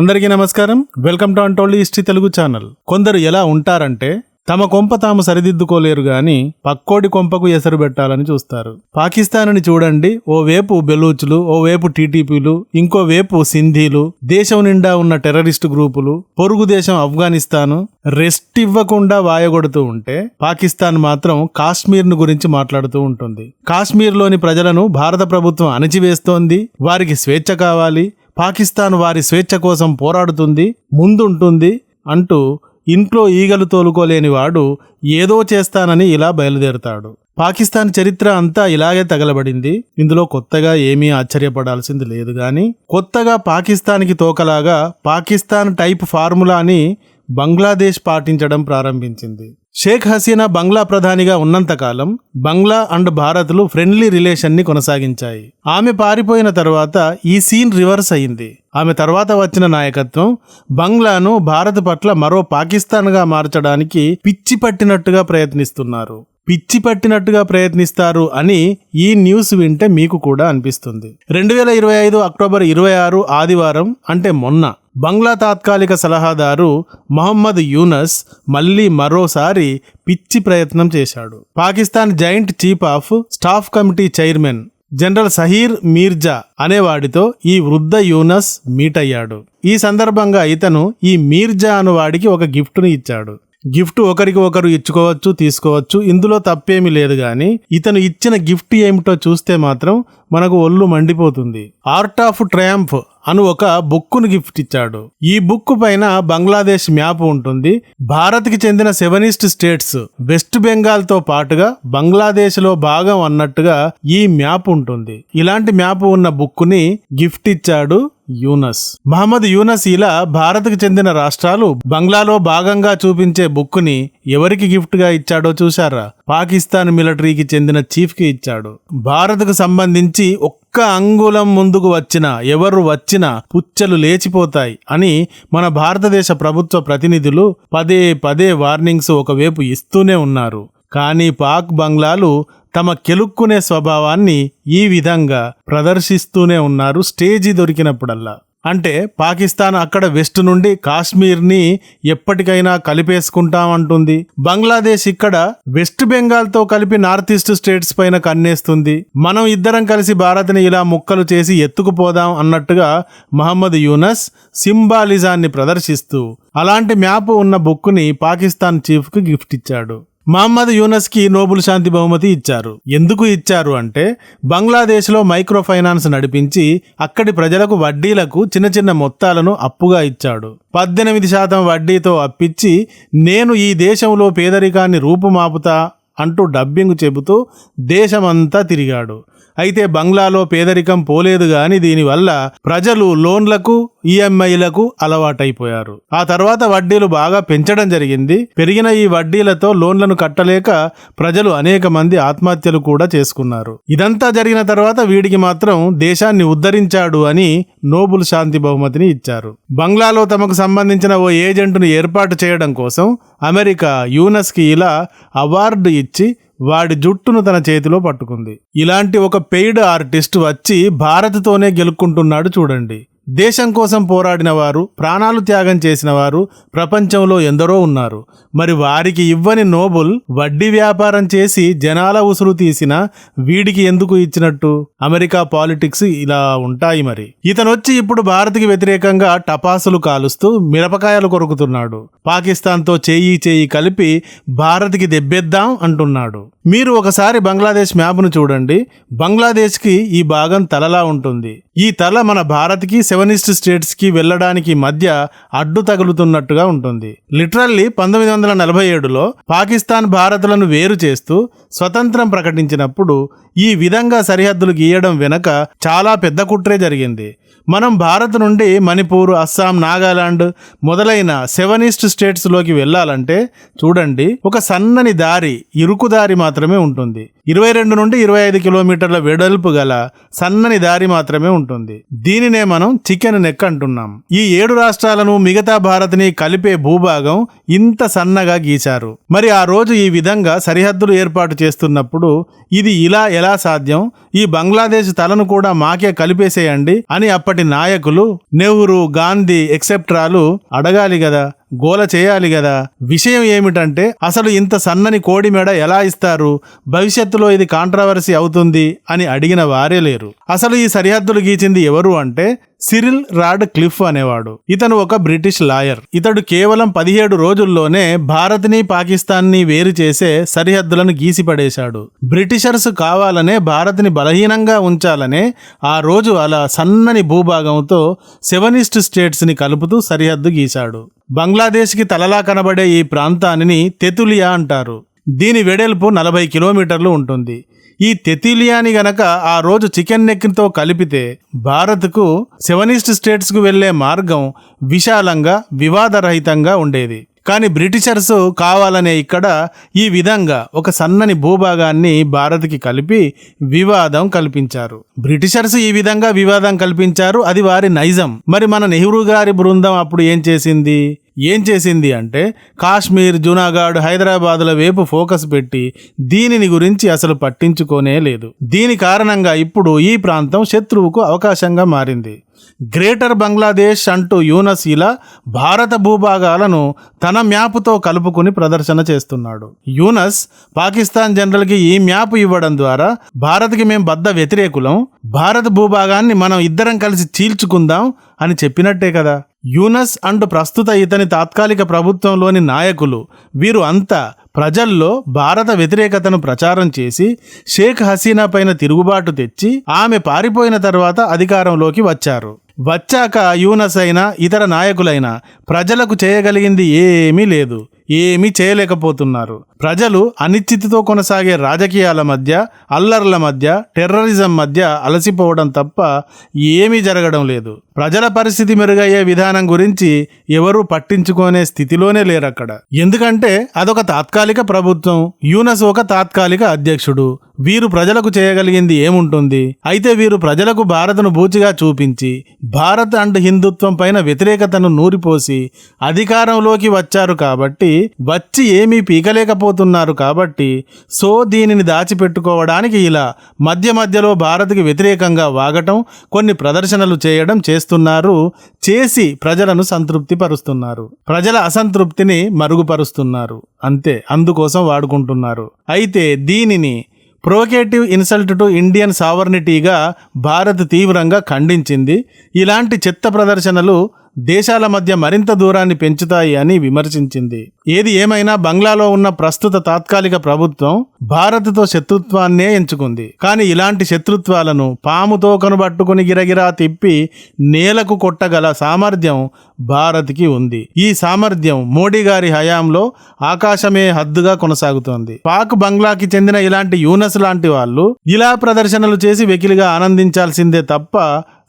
అందరికీ నమస్కారం. Welcome to untold history Telugu channel. కొందరు ఎలా ఉంటారంటే తమ కొంప తాము సరిదిద్దుకోలేరు గాని పక్కోడి కొంపకు ఎసరు పెట్టాలని చూస్తారు. పాకిస్తాన్ని చూడండి ఓ వేపు బెలూచులు ఓ వేపు టీటీపీలు ఇంకో వేపు సింధీలు దేశం నిండా ఉన్న టెర్రరిస్టు గ్రూపులు పొరుగు దేశం ఆఫ్ఘనిస్తాను రెస్ట్ ఇవ్వకుండా వాయగొడుతూ ఉంటే పాకిస్తాన్ మాత్రం కాశ్మీర్ను గురించి మాట్లాడుతూ ఉంటుంది. కాశ్మీర్లోని ప్రజలను భారత ప్రభుత్వం అణచివేస్తోంది వారికి స్వేచ్ఛ కావాలి పాకిస్తాన్ వారి స్వేచ్ఛ కోసం పోరాడుతుంది ముందుంటుంది అంటూ ఇంట్లో ఈగలు తోలుకోలేని వాడు ఏదో చేస్తానని ఇలా బయలుదేరతాడు. పాకిస్తాన్ చరిత్ర అంతా ఇలాగే తగలబడింది. ఇందులో కొత్తగా ఏమీ ఆశ్చర్యపడాల్సింది లేదు కానీ కొత్తగా పాకిస్తాన్కి తోకలాగా పాకిస్తాన్ టైప్ ఫార్ములాని బంగ్లాదేశ్ పాటించడం ప్రారంభించింది. షేక్ హసీనా బంగ్లా ప్రధానిగా ఉన్నంతకాలం బంగ్లా అండ్ భారత్లు ఫ్రెండ్లీ రిలేషన్ని కొనసాగించాయి. ఆమె పారిపోయిన తర్వాత ఈ సీన్ రివర్స్ అయింది. ఆమె తర్వాత వచ్చిన నాయకత్వం బంగ్లాను భారత్ పట్ల మరో పాకిస్తాన్గా మార్చడానికి పిచ్చి పట్టినట్టుగా ప్రయత్నిస్తున్నారు. పిచ్చి పట్టినట్టుగా ప్రయత్నిస్తారు అని ఈ న్యూస్ వింటే మీకు కూడా అనిపిస్తుంది. రెండు వేల ఇరవై ఐదు అక్టోబర్ ఇరవై ఆరు ఆదివారం అంటే మొన్న బంగ్లా తాత్కాలిక సలహాదారు మహమ్మద్ యూనస్ మళ్ళీ మరోసారి పిచ్చి ప్రయత్నం చేశాడు. Pakistan joint chief of staff committee chairman general Sahir Mirza అనేవాడితో ఈ వృద్ధ యూనస్ మీట్ అయ్యాడు. ఈ సందర్భంగా ఇతను ఈ మీర్జా అనువాడికి ఒక గిఫ్ట్ను ఇచ్చాడు. గిఫ్ట్ ఒకరికి ఒకరు ఇచ్చుకోవచ్చు తీసుకోవచ్చు ఇందులో తప్పేమీ లేదు గాని ఇతను ఇచ్చిన గిఫ్ట్ ఏమిటో చూస్తే మాత్రం మనకు ఒళ్ళు మండిపోతుంది. ఆర్ట్ ఆఫ్ ట్రయాంఫ్ అను ఒక బుక్కును గిఫ్ట్ ఇచ్చాడు. ఈ బుక్ పైన బంగ్లాదేశ్ మ్యాప్ ఉంటుంది. భారత్కి చెందిన సెవెనిస్ట్ స్టేట్స్ వెస్ట్ బెంగాల్తో పాటుగా బంగ్లాదేశ్లో భాగం అన్నట్టుగా ఈ మ్యాప్ ఉంటుంది. ఇలాంటి మ్యాప్ ఉన్న బుక్కుని గిఫ్ట్ ఇచ్చాడు యూనస్. మహమ్మద్ యూనస్ ఇలా భారత్కు చెందిన రాష్ట్రాలు బంగ్లాలో భాగంగా చూపించే బుక్కుని ఎవరికి గిఫ్ట్గా ఇచ్చాడో చూశారా? పాకిస్తాన్ మిలిటరీకి చెందిన చీఫ్కి ఇచ్చాడు. భారత్కు సంబంధించి ఒక్క అంగుళం ముందుకు వచ్చినా ఎవరు వచ్చినా పుచ్చలు లేచిపోతాయి అని మన భారతదేశ ప్రభుత్వ ప్రతినిధులు పదే పదే వార్నింగ్స్ ఒకవైపు ఇస్తూనే ఉన్నారు. కానీ పాక్ బంగ్లాలు తమ కెలుక్కునే స్వభావాన్ని ఈ విధంగా ప్రదర్శిస్తూనే ఉన్నారు స్టేజీ దొరికినప్పుడల్లా. అంటే పాకిస్తాన్ అక్కడ వెస్ట్ నుండి కాశ్మీర్ని ఎప్పటికైనా కలిపేసుకుంటామంటుంది. బంగ్లాదేశ్ ఇక్కడ వెస్ట్ బెంగాల్తో కలిపి నార్త్ ఈస్ట్ స్టేట్స్ పైన కన్నేస్తుంది. మనం ఇద్దరం కలిసి భారత్ని ఇలా ముక్కలు చేసి ఎత్తుకుపోదాం అన్నట్టుగా మహమ్మద్ యూనస్ సింబాలిజాన్ని ప్రదర్శిస్తూ అలాంటి మ్యాప్ ఉన్న బుక్ని పాకిస్తాన్ చీఫ్కి గిఫ్ట్ ఇచ్చాడు. మహమ్మద్ యూనస్కి నోబుల్ శాంతి బహుమతి ఇచ్చారు. ఎందుకు ఇచ్చారు అంటే బంగ్లాదేశ్లో మైక్రో ఫైనాన్స్ నడిపించి అక్కడి ప్రజలకు వడ్డీలకు చిన్న చిన్న మొత్తాలను అప్పుగా ఇచ్చాడు. పద్దెనిమిది శాతం వడ్డీతో అప్పిచ్చి నేను ఈ దేశంలో పేదరికాన్ని రూపుమాపుతా అంటూ డబ్బింగ్ చెబుతూ దేశమంతా తిరిగాడు. అయితే బంగ్లాలో పేదరికం పోలేదు గాని దీనివల్ల ప్రజలు లోన్లకు ఈఎంఐలకు అలవాటైపోయారు. ఆ తర్వాత వడ్డీలు బాగా పెంచడం జరిగింది. పెరిగిన ఈ వడ్డీలతో లోన్లను కట్టలేక ప్రజలు అనేక మంది ఆత్మహత్యలు కూడా చేసుకున్నారు. ఇదంతా జరిగిన తర్వాత వీడికి మాత్రం దేశాన్ని ఉద్ధరించాడు అని నోబుల్ శాంతి బహుమతిని ఇచ్చారు. బంగ్లాలో తమకు సంబంధించిన ఓ ఏజెంట్ను ఏర్పాటు చేయడం కోసం అమెరికా యూనస్కి ఇలా అవార్డు ఇచ్చి వాడి జుట్టును తన చేతిలో పట్టుకుంది. ఇలాంటి ఒక పెయిడ్ ఆర్టిస్ట్ వచ్చి భారత్తోనే గెలుక్కుంటున్నాడు చూడండి. దేశం కోసం పోరాడిన వారు ప్రాణాలు త్యాగం చేసిన వారు ప్రపంచంలో ఎందరో ఉన్నారు. మరి వారికి ఇవ్వని నోబుల్ వడ్డీ వ్యాపారం చేసి జనాల ఉసురు తీసిన వీడికి ఎందుకు ఇచ్చినట్టు? అమెరికా పాలిటిక్స్ ఇలా ఉంటాయి మరి. ఇతనొచ్చి ఇప్పుడు భారత్కి వ్యతిరేకంగా టపాసులు కాలుస్తూ మిరపకాయలు కొరుకుతున్నాడు. పాకిస్తాన్తో చేయి చేయి కలిపి భారత్కి దెబ్బేద్దాం అంటున్నాడు. మీరు ఒకసారి బంగ్లాదేశ్ మ్యాప్ను చూడండి. బంగ్లాదేశ్కి ఈ భాగం తలలా ఉంటుంది. ఈ తల మన భారత్కి సెవెనిస్ట్ స్టేట్స్కి వెళ్ళడానికి వెళ్ళడానికి మధ్య అడ్డు తగులుతున్నట్టుగా ఉంటుంది. లిటరల్లీ పంతొమ్మిది వందల నలభై ఏడులో పాకిస్తాన్ భారత్లను వేరు చేస్తూ స్వతంత్రం ప్రకటించినప్పుడు ఈ విధంగా సరిహద్దులు గీయడం వెనక చాలా పెద్ద కుట్రే జరిగింది. మనం భారత్ నుండి మణిపూర్ అస్సాం నాగాలాండ్ మొదలైన సెవెన్ ఈస్ట్ స్టేట్స్లోకి వెళ్ళాలంటే చూడండి ఒక సన్నని దారి ఇరుకు దారి మాత్రమే ఉంటుంది. ఇరవై రెండు నుండి ఇరవై ఐదు కిలోమీటర్ల వెడల్పు గల సన్నని దారి మాత్రమే ఉంటుంది. దీనినే మనం చికెన్ నెక్ అంటున్నాం. ఈ ఏడు రాష్ట్రాలను మిగతా భారత్ని కలిపే భూభాగం ఇంత సన్నగా గీచారు మరి ఆ రోజు ఈ విధంగా సరిహద్దులు ఏర్పాటు చేస్తున్నప్పుడు ఇది ఇలా ఎలా సాధ్యం? ఈ బంగ్లాదేశ్ తలను కూడా మాకే కలిపేసేయండి అని అప్పటి నాయకులు నెహ్రూ గాంధీ ఎక్సెప్ట్రాలు అడగాలి కదా గోల చేయాలి కదా విషయం ఏమిటంటే అసలు ఇంత సన్నని కోడి మెడ ఎలా ఇస్తారు? భవిష్యత్తులో ఇది కాంట్రవర్సీ అవుతుంది అని అడిగిన వారే లేరు. అసలు ఈ సరిహద్దులు గీచింది ఎవరు అంటే సిరిల్ రాడ్ క్లిఫ్ అనేవాడు. ఇతను ఒక బ్రిటిష్ లాయర్. ఇతడు కేవలం పదిహేడు రోజుల్లోనే భారత్ని పాకిస్తాన్ని వేరు చేసే సరిహద్దులను గీసిపడేశాడు. బ్రిటిషర్స్ కావాలనే భారత్ని బలహీనంగా ఉంచాలనే ఆ రోజు అలా సన్నని భూభాగంతో సెవెనిస్ట్ స్టేట్స్ని కలుపుతూ సరిహద్దు గీశాడు. బంగ్లాదేశ్కి తలలా కనబడే ఈ ప్రాంతాన్ని తెతులియా అంటారు. దీని వెడల్పు నలభై కిలోమీటర్లు ఉంటుంది. ఈ తెతిలియాని గనక ఆ రోజు చికెన్ నెక్తో కలిపితే భారత్కు సెవెనిస్ట్ స్టేట్స్కు వెళ్ళే మార్గం విశాలంగా వివాదరహితంగా ఉండేది. కానీ బ్రిటిషర్స్ కావాలనే ఇక్కడ ఈ విధంగా ఒక సన్నని భూభాగాన్ని భారత్కి కలిపి వివాదం కల్పించారు. బ్రిటిషర్స్ ఈ విధంగా వివాదం కల్పించారు. అది వారి నైజం. మరి మన నెహ్రూ గారి బృందం అప్పుడు ఏం చేసింది? ఏం చేసింది అంటే కాశ్మీర్ జునాగఢ్ హైదరాబాద్ల వైపు ఫోకస్ పెట్టి దీనిని గురించి అసలు పట్టించుకోనే లేదు. దీని కారణంగా ఇప్పుడు ఈ ప్రాంతం శత్రువుకు అవకాశంగా మారింది. గ్రేటర్ బంగ్లాదేశ్ అంటూ యూనస్ ఇలా భారత భూభాగాలను తన మ్యాప్తో కలుపుకుని ప్రదర్శన చేస్తున్నాడు. యూనస్ పాకిస్తాన్ జనరల్కి ఈ మ్యాప్ ఇవ్వడం ద్వారా భారత్కి మేం బద్ద వ్యతిరేకులం భారత భూభాగాన్ని మనం ఇద్దరం కలిసి చీల్చుకుందాం అని చెప్పినట్టే కదా. యూనస్ అండ్ ప్రస్తుత ఇతని తాత్కాలిక ప్రభుత్వంలోని నాయకులు. వీరు అంతా ప్రజల్లో భారత వ్యతిరేకతను ప్రచారం చేసి షేక్ హసీనా పైన తిరుగుబాటు తెచ్చి ఆమె పారిపోయిన తర్వాత అధికారంలోకి వచ్చారు. వచ్చాక యూనస్ అయినా ఇతర నాయకులైనా ప్రజలకు చేయగలిగింది ఏమీ లేదు. ఏమీ చేయలేకపోతున్నారు. ప్రజలు అనిశ్చితితో కొనసాగే రాజకీయాల మధ్య అల్లర్ల మధ్య టెర్రరిజం మధ్య అలసిపోవడం తప్ప ఏమీ జరగడం లేదు. ప్రజల పరిస్థితి మెరుగయ్యే విధానం గురించి ఎవరూ పట్టించుకునే స్థితిలోనే లేరు అక్కడ ఎందుకంటే అదొక తాత్కాలిక ప్రభుత్వం. యూనస్ ఒక తాత్కాలిక అధ్యక్షుడు. వీరు ప్రజలకు చేయగలిగింది ఏముంటుంది? అయితే వీరు ప్రజలకు భారత్ను బూచిగా చూపించి భారత్ అండ్ హిందుత్వం పైన వ్యతిరేకతను నూరిపోసి అధికారంలోకి వచ్చారు కాబట్టి వచ్చి ఏమీ పీకలేకపోతున్నారు కాబట్టి సో దీనిని దాచిపెట్టుకోవడానికి ఇలా మధ్య మధ్యలో భారత్కి వ్యతిరేకంగా వాగటం కొన్ని ప్రదర్శనలు చేయడం చేస్తున్నారు చేసి ప్రజలను సంతృప్తి పరుస్తున్నారు ప్రజల అసంతృప్తిని మరుగుపరుస్తున్నారు. అంతే అందుకోసం వాడుకుంటున్నారు. అయితే దీనిని ప్రోకేటివ్ ఇన్సల్ట్ టు ఇండియన్ సావర్నిటీగా భారత్ తీవ్రంగా ఖండించింది. ఇలాంటి చెత్త ప్రదర్శనలు దేశాల మధ్య మరింత దూరాన్ని పెంచుతాయి అని విమర్శించింది. ఏది ఏమైనా బంగ్లాలో ఉన్న ప్రస్తుత తాత్కాలిక ప్రభుత్వం భారత్తో శత్రుత్వాన్నే ఎంచుకుంది. కానీ ఇలాంటి శత్రుత్వాలను పాముతో కనుబట్టుకుని గిరగిరా తిప్పి నేలకు కొట్టగల సామర్థ్యం భారత్కి ఉంది. ఈ సామర్థ్యం మోడీ గారి హయాంలో ఆకాశమే హద్దుగా కొనసాగుతోంది. పాక్ బంగ్లాకి చెందిన ఇలాంటి యూనస్ లాంటి వాళ్ళు ఇలా ప్రదర్శనలు చేసి వెకిలిగా ఆనందించాల్సిందే తప్ప